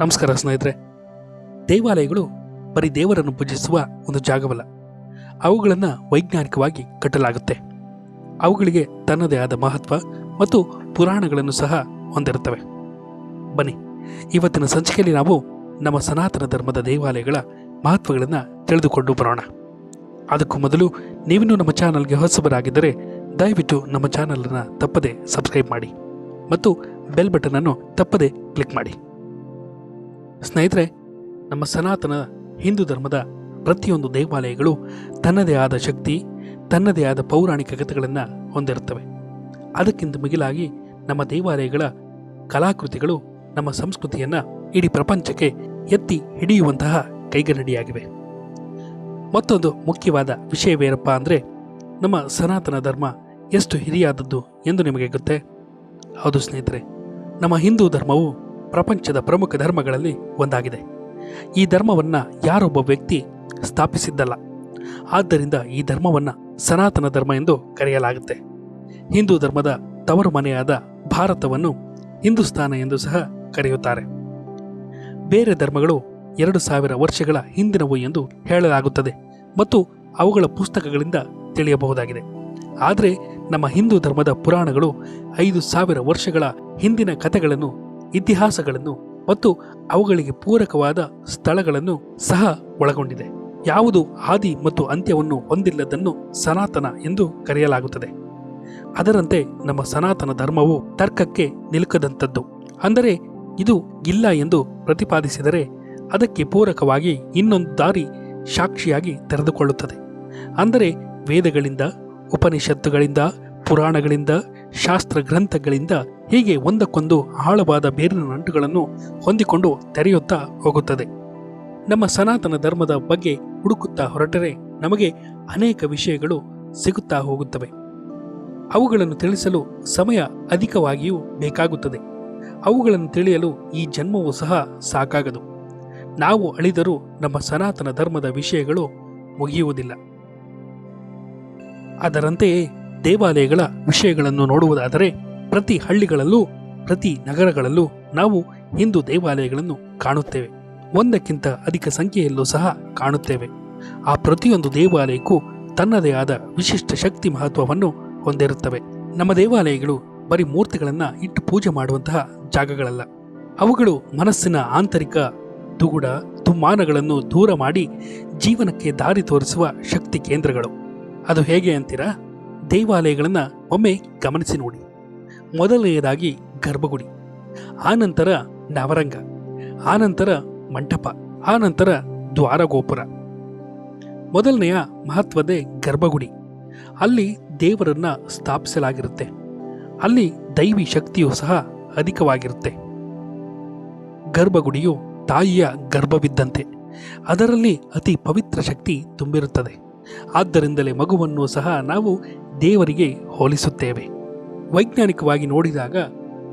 ನಮಸ್ಕಾರ ಸ್ನೇಹಿತರೆ. ದೇವಾಲಯಗಳು ಬರೀ ದೇವರನ್ನು ಪೂಜಿಸುವ ಒಂದು ಜಾಗವಲ್ಲ. ಅವುಗಳನ್ನು ವೈಜ್ಞಾನಿಕವಾಗಿ ಕಟ್ಟಲಾಗುತ್ತೆ. ಅವುಗಳಿಗೆ ತನ್ನದೇ ಆದ ಮಹತ್ವ ಮತ್ತು ಪುರಾಣಗಳನ್ನು ಸಹ ಹೊಂದಿರುತ್ತವೆ. ಬನ್ನಿ, ಇವತ್ತಿನ ಸಂಚಿಕೆಯಲ್ಲಿ ನಾವು ನಮ್ಮ ಸನಾತನ ಧರ್ಮದ ದೇವಾಲಯಗಳ ಮಹತ್ವಗಳನ್ನು ತಿಳಿದುಕೊಂಡು ಬರೋಣ. ಅದಕ್ಕೂ ಮೊದಲು ನೀವಿನ್ನೂ ನಮ್ಮ ಚಾನಲ್ಗೆ ಹೊಸಬರಾಗಿದ್ದರೆ ದಯವಿಟ್ಟು ನಮ್ಮ ಚಾನಲನ್ನು ತಪ್ಪದೆ ಸಬ್ಸ್ಕ್ರೈಬ್ ಮಾಡಿ ಮತ್ತು ಬೆಲ್ ಬಟನನ್ನು ತಪ್ಪದೆ ಕ್ಲಿಕ್ ಮಾಡಿ. ಸ್ನೇಹಿತರೆ, ನಮ್ಮ ಸನಾತನ ಹಿಂದೂ ಧರ್ಮದ ಪ್ರತಿಯೊಂದು ದೇವಾಲಯಗಳು ತನ್ನದೇ ಆದ ಶಕ್ತಿ, ತನ್ನದೇ ಆದ ಪೌರಾಣಿಕ ಕಥೆಗಳನ್ನು ಹೊಂದಿರುತ್ತವೆ. ಅದಕ್ಕಿಂತ ಮಿಗಿಲಾಗಿ ನಮ್ಮ ದೇವಾಲಯಗಳ ಕಲಾಕೃತಿಗಳು ನಮ್ಮ ಸಂಸ್ಕೃತಿಯನ್ನು ಇಡೀ ಪ್ರಪಂಚಕ್ಕೆ ಎತ್ತಿ ಹಿಡಿಯುವಂತಹ ಕೈಗನ್ನಡಿಯಾಗಿವೆ. ಮತ್ತೊಂದು ಮುಖ್ಯವಾದ ವಿಷಯವೇನಪ್ಪ ಅಂದರೆ, ನಮ್ಮ ಸನಾತನ ಧರ್ಮ ಎಷ್ಟು ಹಿರಿಯಾದದ್ದು ಎಂದು ನಿಮಗೆ ಗೊತ್ತೇ? ಹೌದು ಸ್ನೇಹಿತರೆ, ನಮ್ಮ ಹಿಂದೂ ಧರ್ಮವು ಪ್ರಪಂಚದ ಪ್ರಮುಖ ಧರ್ಮಗಳಲ್ಲಿ ಒಂದಾಗಿದೆ. ಈ ಧರ್ಮವನ್ನು ಯಾರೊಬ್ಬ ವ್ಯಕ್ತಿ ಸ್ಥಾಪಿಸಿದ್ದಲ್ಲ. ಆದ್ದರಿಂದ ಈ ಧರ್ಮವನ್ನು ಸನಾತನ ಧರ್ಮ ಎಂದು ಕರೆಯಲಾಗುತ್ತೆ. ಹಿಂದೂ ಧರ್ಮದ ತವರು ಮನೆಯಾದ ಭಾರತವನ್ನು ಹಿಂದೂಸ್ತಾನ ಎಂದು ಸಹ ಕರೆಯುತ್ತಾರೆ. ಬೇರೆ ಧರ್ಮಗಳು ಎರಡು ಸಾವಿರ ವರ್ಷಗಳ ಹಿಂದಿನವು ಎಂದು ಹೇಳಲಾಗುತ್ತದೆ ಮತ್ತು ಅವುಗಳ ಪುಸ್ತಕಗಳಿಂದ ತಿಳಿಯಬಹುದಾಗಿದೆ. ಆದರೆ ನಮ್ಮ ಹಿಂದೂ ಧರ್ಮದ ಪುರಾಣಗಳು ಐದು ಸಾವಿರ ವರ್ಷಗಳ ಹಿಂದಿನ ಕಥೆಗಳನ್ನು ಇತಿಹಾಸಗಳನ್ನು ಮತ್ತು ಅವುಗಳಿಗೆ ಪೂರಕವಾದ ಸ್ಥಳಗಳನ್ನು ಸಹ ಒಳಗೊಂಡಿದೆ. ಯಾವುದು ಆದಿ ಮತ್ತು ಅಂತ್ಯವನ್ನು ಹೊಂದಿಲ್ಲದನ್ನು ಸನಾತನ ಎಂದು ಕರೆಯಲಾಗುತ್ತದೆ. ಅದರಂತೆ ನಮ್ಮ ಸನಾತನ ಧರ್ಮವು ತರ್ಕಕ್ಕೆ ನಿಲುಕದಂಥದ್ದು. ಅಂದರೆ ಇದು ಇಲ್ಲ ಎಂದು ಪ್ರತಿಪಾದಿಸಿದರೆ ಅದಕ್ಕೆ ಪೂರಕವಾಗಿ ಇನ್ನೊಂದು ದಾರಿ ಸಾಕ್ಷಿಯಾಗಿ ತೆರೆದುಕೊಳ್ಳುತ್ತದೆ. ಅಂದರೆ ವೇದಗಳಿಂದ, ಉಪನಿಷತ್ತುಗಳಿಂದ, ಪುರಾಣಗಳಿಂದ ಶಾಸ್ತ್ರ ಗ್ರಂಥಗಳಿಂದ ಹೀಗೆ ಒಂದಕ್ಕೊಂದು ಆಳವಾದ ಬೇರಿನ ನಂಟುಗಳನ್ನು ಹೊಂದಿಕೊಂಡು ತೆರೆಯುತ್ತಾ ಹೋಗುತ್ತದೆ. ನಮ್ಮ ಸನಾತನ ಧರ್ಮದ ಬಗ್ಗೆ ಹುಡುಕುತ್ತಾ ಹೊರಟರೆ ನಮಗೆ ಅನೇಕ ವಿಷಯಗಳು ಸಿಗುತ್ತಾ ಹೋಗುತ್ತವೆ. ಅವುಗಳನ್ನು ತಿಳಿಸಲು ಸಮಯ ಅಧಿಕವಾಗಿಯೂ ಬೇಕಾಗುತ್ತದೆ. ಅವುಗಳನ್ನು ತಿಳಿಯಲು ಈ ಜನ್ಮವೂ ಸಹ ಸಾಕಾಗದು. ನಾವು ಅಳಿದರೂ ನಮ್ಮ ಸನಾತನ ಧರ್ಮದ ವಿಷಯಗಳು ಮುಗಿಯುವುದಿಲ್ಲ. ಅದರಂತೆಯೇ ದೇವಾಲಯಗಳ ವಿಷಯಗಳನ್ನು ನೋಡುವುದಾದರೆ ಪ್ರತಿ ಹಳ್ಳಿಗಳಲ್ಲೂ, ಪ್ರತಿ ನಗರಗಳಲ್ಲೂ ನಾವು ಹಿಂದೂ ದೇವಾಲಯಗಳನ್ನು ಕಾಣುತ್ತೇವೆ. ಒಂದಕ್ಕಿಂತ ಅಧಿಕ ಸಂಖ್ಯೆಯಲ್ಲೂ ಸಹ ಕಾಣುತ್ತೇವೆ. ಆ ಪ್ರತಿಯೊಂದು ದೇವಾಲಯಕ್ಕೂ ತನ್ನದೇ ಆದ ವಿಶಿಷ್ಟ ಶಕ್ತಿ ಮಹತ್ವವನ್ನು ಹೊಂದಿರುತ್ತವೆ. ನಮ್ಮ ದೇವಾಲಯಗಳು ಬರೀ ಮೂರ್ತಿಗಳನ್ನು ಇಟ್ಟು ಪೂಜೆ ಮಾಡುವಂತಹ ಜಾಗಗಳಲ್ಲ. ಅವುಗಳು ಮನಸ್ಸಿನ ಆಂತರಿಕ ದುಗುಡ, ದುಮ್ಮಾನಗಳನ್ನು ದೂರ ಮಾಡಿ ಜೀವನಕ್ಕೆ ದಾರಿ ತೋರಿಸುವ ಶಕ್ತಿ ಕೇಂದ್ರಗಳು. ಅದು ಹೇಗೆ ಅಂತೀರಾ? ದೇವಾಲಯಗಳನ್ನು ಒಮ್ಮೆ ಗಮನಿಸಿ ನೋಡಿ. ಮೊದಲನೆಯದಾಗಿ ಗರ್ಭಗುಡಿ ಆನಂತರ ನವರಂಗ ಆನಂತರ ಮಂಟಪ ಆನಂತರ ದ್ವಾರಗೋಪುರ. ಮೊದಲನೆಯ ಮಹತ್ವದೇ ಗರ್ಭಗುಡಿ. ಅಲ್ಲಿ ದೇವರನ್ನ ಸ್ಥಾಪಿಸಲಾಗಿರುತ್ತೆ. ಅಲ್ಲಿ ದೈವಿ ಶಕ್ತಿಯು ಸಹ ಅಧಿಕವಾಗಿರುತ್ತೆ. ಗರ್ಭಗುಡಿಯು ತಾಯಿಯ ಗರ್ಭವಿದ್ದಂತೆ, ಅದರಲ್ಲಿ ಅತಿ ಪವಿತ್ರ ಶಕ್ತಿ ತುಂಬಿರುತ್ತದೆ. ಆದ್ದರಿಂದಲೇ ಮಗುವನ್ನು ಸಹ ನಾವು ದೇವರಿಗೆ ಹೋಲಿಸುತ್ತೇವೆ. ವೈಜ್ಞಾನಿಕವಾಗಿ ನೋಡಿದಾಗ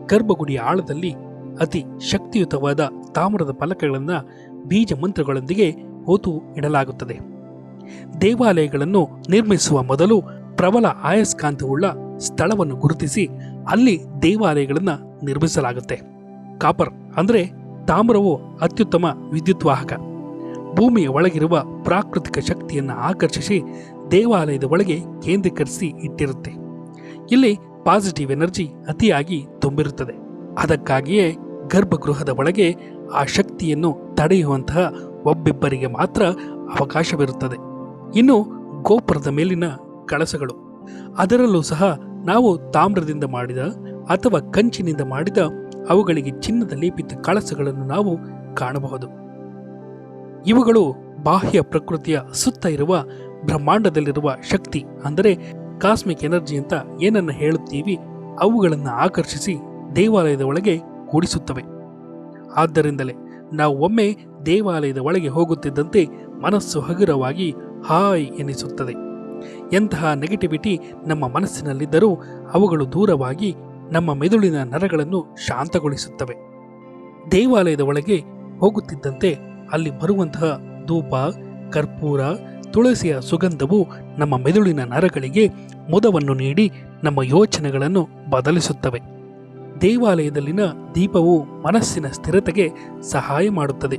ಗರ್ಭಗುಡಿಯ ಆಳದಲ್ಲಿ ಅತಿ ಶಕ್ತಿಯುತವಾದ ತಾಮ್ರದ ಫಲಕಗಳನ್ನು ಬೀಜ ಮಂತ್ರಗಳೊಂದಿಗೆ ಹೂತು ಇಡಲಾಗುತ್ತದೆ. ದೇವಾಲಯಗಳನ್ನು ನಿರ್ಮಿಸುವ ಮೊದಲು ಪ್ರಬಲ ಆಯಸ್ಕಾಂತವುಳ್ಳ ಸ್ಥಳವನ್ನು ಗುರುತಿಸಿ ಅಲ್ಲಿ ದೇವಾಲಯಗಳನ್ನು ನಿರ್ಮಿಸಲಾಗುತ್ತೆ. ಕಾಪರ್ ಅಂದರೆ ತಾಮ್ರವು ಅತ್ಯುತ್ತಮ ವಿದ್ಯುತ್ ವಾಹಕ. ಭೂಮಿಯ ಒಳಗಿರುವ ಪ್ರಾಕೃತಿಕ ಶಕ್ತಿಯನ್ನು ಆಕರ್ಷಿಸಿ ದೇವಾಲಯದ ಒಳಗೆ ಕೇಂದ್ರೀಕರಿಸಿ ಇಟ್ಟಿರುತ್ತೆ. ಇಲ್ಲಿ ಪಾಸಿಟಿವ್ ಎನರ್ಜಿ ಅತಿಯಾಗಿ ತುಂಬಿರುತ್ತದೆ. ಅದಕ್ಕಾಗಿಯೇ ಗರ್ಭಗೃಹದ ಒಳಗೆ ಆ ಶಕ್ತಿಯನ್ನು ತಡೆಯುವಂತಹ ಒಬ್ಬಿಬ್ಬರಿಗೆ ಮಾತ್ರ ಅವಕಾಶವಿರುತ್ತದೆ. ಇನ್ನು ಗೋಪುರದ ಮೇಲಿನ ಕಳಸಗಳು. ಅದರಲ್ಲೂ ಸಹ ನಾವು ತಾಮ್ರದಿಂದ ಮಾಡಿದ ಅಥವಾ ಕಂಚಿನಿಂದ ಮಾಡಿದ ಅವುಗಳಿಗೆ ಚಿನ್ನದ ಲೇಪಿತ ಕಳಸಗಳನ್ನು ನಾವು ಕಾಣಬಹುದು. ಇವುಗಳು ಬಾಹ್ಯ ಪ್ರಕೃತಿಯ ಸುತ್ತ ಇರುವ ಬ್ರಹ್ಮಾಂಡದಲ್ಲಿರುವ ಶಕ್ತಿ, ಅಂದರೆ ಕಾಸ್ಮಿಕ್ ಎನರ್ಜಿ ಅಂತ ಏನನ್ನ ಹೇಳುತ್ತೀವಿ, ಅವುಗಳನ್ನು ಆಕರ್ಷಿಸಿ ದೇವಾಲಯದ ಒಳಗೆ ಕೂಡಿಸುತ್ತವೆ. ಆದ್ದರಿಂದಲೇ ನಾವು ಒಮ್ಮೆ ದೇವಾಲಯದ ಒಳಗೆ ಹೋಗುತ್ತಿದ್ದಂತೆ ಮನಸ್ಸು ಹಗುರವಾಗಿ ಹಾಯ್ ಎನಿಸುತ್ತದೆ. ಎಂತಹ ನೆಗೆಟಿವಿಟಿ ನಮ್ಮ ಮನಸ್ಸಿನಲ್ಲಿದ್ದರೂ ಅವುಗಳು ದೂರವಾಗಿ ನಮ್ಮ ಮೆದುಳಿನ ನರಗಳನ್ನು ಶಾಂತಗೊಳಿಸುತ್ತವೆ. ದೇವಾಲಯದ ಒಳಗೆ ಹೋಗುತ್ತಿದ್ದಂತೆ ಅಲ್ಲಿ ಬರುವಂತಹ ಧೂಪ, ಕರ್ಪೂರ, ತುಳಸಿಯ ಸುಗಂಧವು ನಮ್ಮ ಮೆದುಳಿನ ನರಗಳಿಗೆ ಮುದವನ್ನು ನೀಡಿ ನಮ್ಮ ಯೋಚನೆಗಳನ್ನು ಬದಲಿಸುತ್ತವೆ. ದೇವಾಲಯದಲ್ಲಿನ ದೀಪವು ಮನಸ್ಸಿನ ಸ್ಥಿರತೆಗೆ ಸಹಾಯ ಮಾಡುತ್ತದೆ.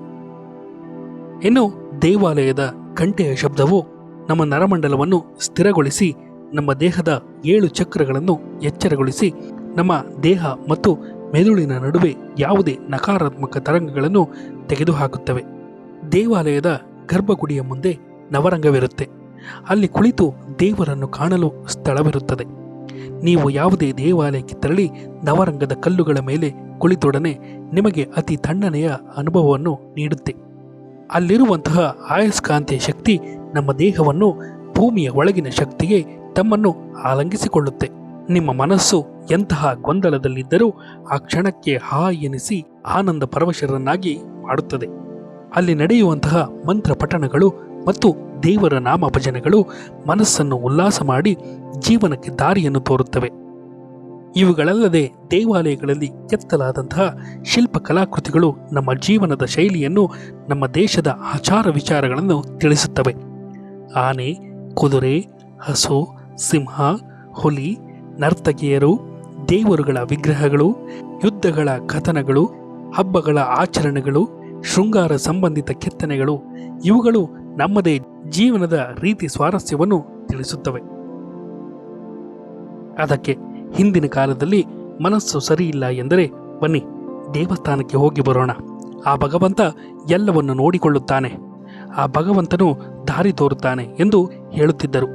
ಇನ್ನು ದೇವಾಲಯದ ಗಂಟೆಯ ಶಬ್ದವು ನಮ್ಮ ನರಮಂಡಲವನ್ನು ಸ್ಥಿರಗೊಳಿಸಿ, ನಮ್ಮ ದೇಹದ ಏಳು ಚಕ್ರಗಳನ್ನು ಎಚ್ಚರಗೊಳಿಸಿ, ನಮ್ಮ ದೇಹ ಮತ್ತು ಮೆದುಳಿನ ನಡುವೆ ಯಾವುದೇ ನಕಾರಾತ್ಮಕ ತರಂಗಗಳನ್ನು ತೆಗೆದುಹಾಕುತ್ತವೆ. ದೇವಾಲಯದ ಗರ್ಭಗುಡಿಯ ಮುಂದೆ ನವರಂಗವಿರುತ್ತೆ. ಅಲ್ಲಿ ಕುಳಿತು ದೇವರನ್ನು ಕಾಣಲು ಸ್ಥಳವಿರುತ್ತದೆ. ನೀವು ಯಾವುದೇ ದೇವಾಲಯಕ್ಕೆ ತೆರಳಿ ನವರಂಗದ ಕಲ್ಲುಗಳ ಮೇಲೆ ಕುಳಿತೊಡನೆ ನಿಮಗೆ ಅತಿ ತಣ್ಣನೆಯ ಅನುಭವವನ್ನು ನೀಡುತ್ತೆ. ಅಲ್ಲಿರುವಂತಹ ಆಯಸ್ಕಾಂತೀಯ ಶಕ್ತಿ ನಮ್ಮ ದೇಹವನ್ನು ಭೂಮಿಯ ಒಳಗಿನ ಶಕ್ತಿಗೆ ತಮ್ಮನ್ನು ಆಲಂಗಿಸಿಕೊಳ್ಳುತ್ತೆ. ನಿಮ್ಮ ಮನಸ್ಸು ಎಂತಹ ಗೊಂದಲದಲ್ಲಿದ್ದರೂ ಆ ಕ್ಷಣಕ್ಕೆ ಹಾ ಎನಿಸಿ ಆನಂದ ಪರವಶರನ್ನಾಗಿ ಮಾಡುತ್ತದೆ. ಅಲ್ಲಿ ನಡೆಯುವಂತಹ ಮಂತ್ರ ಪಠಣಗಳು ಮತ್ತು ದೇವರ ನಾಮ ಭಜನೆಗಳು ಮನಸ್ಸನ್ನು ಉಲ್ಲಾಸ ಮಾಡಿ ಜೀವನಕ್ಕೆ ದಾರಿಯನ್ನು ತೋರುತ್ತವೆ. ಇವುಗಳಲ್ಲದೆ ದೇವಾಲಯಗಳಲ್ಲಿ ಕೆತ್ತಲಾದಂತಹ ಶಿಲ್ಪ ಕಲಾಕೃತಿಗಳು ನಮ್ಮ ಜೀವನದ ಶೈಲಿಯನ್ನು, ನಮ್ಮ ದೇಶದ ಆಚಾರ ವಿಚಾರಗಳನ್ನು ತಿಳಿಸುತ್ತವೆ. ಆನೆ, ಕುದುರೆ, ಹಸು, ಸಿಂಹ, ಹುಲಿ, ನರ್ತಕಿಯರು, ದೇವರುಗಳ ವಿಗ್ರಹಗಳು, ಯುದ್ಧಗಳ ಕಥನಗಳು, ಹಬ್ಬಗಳ ಆಚರಣೆಗಳು ಶೃಂಗಾರ ಸಂಬಂಧಿತ ಕೆತ್ತನೆಗಳು, ಇವುಗಳು ನಮ್ಮದೇ ಜೀವನದ ರೀತಿ ಸ್ವಾರಸ್ಯವನ್ನು ತಿಳಿಸುತ್ತವೆ. ಅದಕ್ಕೆ ಹಿಂದಿನ ಕಾಲದಲ್ಲಿ ಮನಸ್ಸು ಸರಿಯಿಲ್ಲ ಎಂದರೆ ಬನ್ನಿ ದೇವಸ್ಥಾನಕ್ಕೆ ಹೋಗಿ ಬರೋಣ. ಆ ಭಗವಂತ ಎಲ್ಲವನ್ನು ನೋಡಿಕೊಳ್ಳುತ್ತಾನೆ. ಆ ಭಗವಂತನು ದಾರಿ ತೋರುತ್ತಾನೆ ಎಂದು ಹೇಳುತ್ತಿದ್ದರು.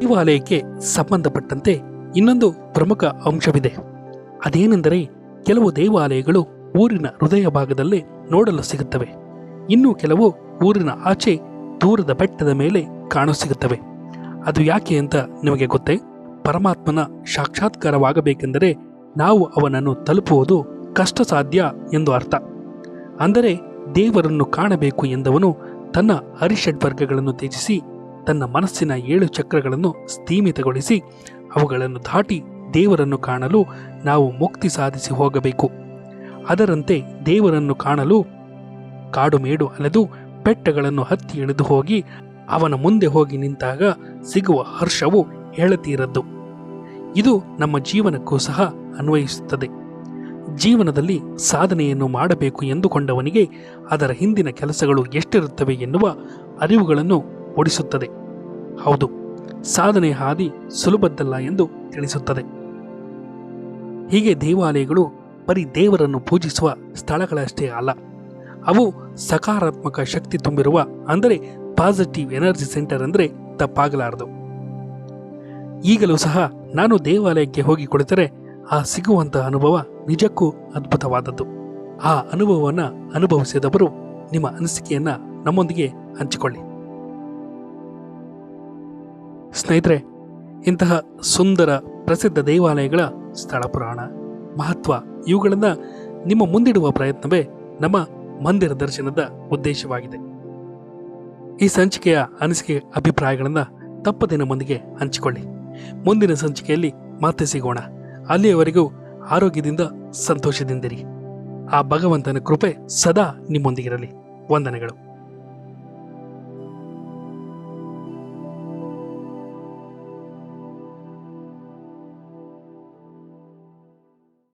ದೇವಾಲಯಕ್ಕೆ ಸಂಬಂಧಪಟ್ಟಂತೆ ಇನ್ನೊಂದು ಪ್ರಮುಖ ಅಂಶವಿದೆ. ಅದೇನೆಂದರೆ ಕೆಲವು ದೇವಾಲಯಗಳು ಊರಿನ ಹೃದಯ ಭಾಗದಲ್ಲೇ ನೋಡಲು ಸಿಗುತ್ತವೆ. ಇನ್ನೂ ಕೆಲವು ಊರಿನ ಆಚೆ ದೂರದ ಬೆಟ್ಟದ ಮೇಲೆ ಕಾಣಸಿಗುತ್ತವೆ ಅದು ಯಾಕೆ ಅಂತ ನಿಮಗೆ ಗೊತ್ತೇ? ಪರಮಾತ್ಮನ ಸಾಕ್ಷಾತ್ಕಾರವಾಗಬೇಕೆಂದರೆ ನಾವು ಅವನನ್ನು ತಲುಪುವುದು ಕಷ್ಟ ಸಾಧ್ಯ ಎಂದು ಅರ್ಥ. ಅಂದರೆ ದೇವರನ್ನು ಕಾಣಬೇಕು ಎಂದವನು ತನ್ನ ಹರಿಷಡ್ವರ್ಗಗಳನ್ನು ತ್ಯಜಿಸಿ, ತನ್ನ ಮನಸ್ಸಿನ ಏಳು ಚಕ್ರಗಳನ್ನು ಸ್ಥೀಮಿತಗೊಳಿಸಿ, ಅವುಗಳನ್ನು ದಾಟಿ ದೇವರನ್ನು ಕಾಣಲು ನಾವು ಮುಕ್ತಿ ಸಾಧಿಸಿ ಹೋಗಬೇಕು. ಅದರಂತೆ ದೇವರನ್ನು ಕಾಣಲು ಕಾಡು ಮೇಡು ಅಲೆದು ಬೆಟ್ಟಗಳನ್ನು ಹತ್ತಿ ಇಳಿದು ಹೋಗಿ ಅವನ ಮುಂದೆ ಹೋಗಿ ನಿಂತಾಗ ಸಿಗುವ ಹರ್ಷವು ಹೇಳತೀರದ್ದು. ಇದು ನಮ್ಮ ಜೀವನಕ್ಕೂ ಸಹ ಅನ್ವಯಿಸುತ್ತದೆ. ಜೀವನದಲ್ಲಿ ಸಾಧನೆಯನ್ನು ಮಾಡಬೇಕು ಎಂದುಕೊಂಡವನಿಗೆ ಅದರ ಹಿಂದಿನ ಕೆಲಸಗಳು ಎಷ್ಟಿರುತ್ತವೆ ಎನ್ನುವ ಅರಿವುಗಳನ್ನು ಓಡಿಸುತ್ತದೆ ಹೌದು, ಸಾಧನೆ ಹಾದಿ ಸುಲಭದ್ದಲ್ಲ ಎಂದು ತಿಳಿಸುತ್ತದೆ. ಹೀಗೆ ದೇವಾಲಯಗಳು ಬರೀ ದೇವರನ್ನು ಪೂಜಿಸುವ ಸ್ಥಳಗಳಷ್ಟೇ ಅಲ್ಲ. ಅವು ಸಕಾರಾತ್ಮಕ ಶಕ್ತಿ ತುಂಬಿರುವ, ಅಂದರೆ ಪಾಸಿಟಿವ್ ಎನರ್ಜಿ ಸೆಂಟರ್ ಅಂದರೆ ತಪ್ಪಾಗಲಾರದು. ಈಗಲೂ ಸಹ ನಾನು ದೇವಾಲಯಕ್ಕೆ ಹೋಗಿ ಕುಳಿತರೆ ಆ ಸಿಗುವಂತಹ ಅನುಭವ ನಿಜಕ್ಕೂ ಅದ್ಭುತವಾದದ್ದು. ಆ ಅನುಭವವನ್ನು ಅನುಭವಿಸಿದವರು ನಿಮ್ಮ ಅನಿಸಿಕೆಯನ್ನು ನಮ್ಮೊಂದಿಗೆ ಹಂಚಿಕೊಳ್ಳಿ. ಸ್ನೇಹಿತರೆ, ಇಂತಹ ಸುಂದರ ಪ್ರಸಿದ್ಧ ದೇವಾಲಯಗಳ ಸ್ಥಳ ಪುರಾಣ ಮಹತ್ವ ಇವುಗಳನ್ನು ನಿಮ್ಮ ಮುಂದಿಡುವ ಪ್ರಯತ್ನವೇ ನಮ್ಮ ಮಂದಿರ ದರ್ಶನದ ಉದ್ದೇಶವಾಗಿದೆ. ಈ ಸಂಚಿಕೆಯ ಅನಿಸಿಕೆ ಅಭಿಪ್ರಾಯಗಳನ್ನು ತಪ್ಪದೆ ನಮ್ಮೊಂದಿಗೆ ಹಂಚಿಕೊಳ್ಳಿ. ಮುಂದಿನ ಸಂಚಿಕೆಯಲ್ಲಿ ಮತ್ತೆ ಸಿಗೋಣ. ಅಲ್ಲಿಯವರೆಗೂ ಆರೋಗ್ಯದಿಂದ ಸಂತೋಷದಿಂದಿರಿ. ಆ ಭಗವಂತನ ಕೃಪೆ ಸದಾ ನಿಮ್ಮೊಂದಿಗಿರಲಿ. ವಂದನೆಗಳು.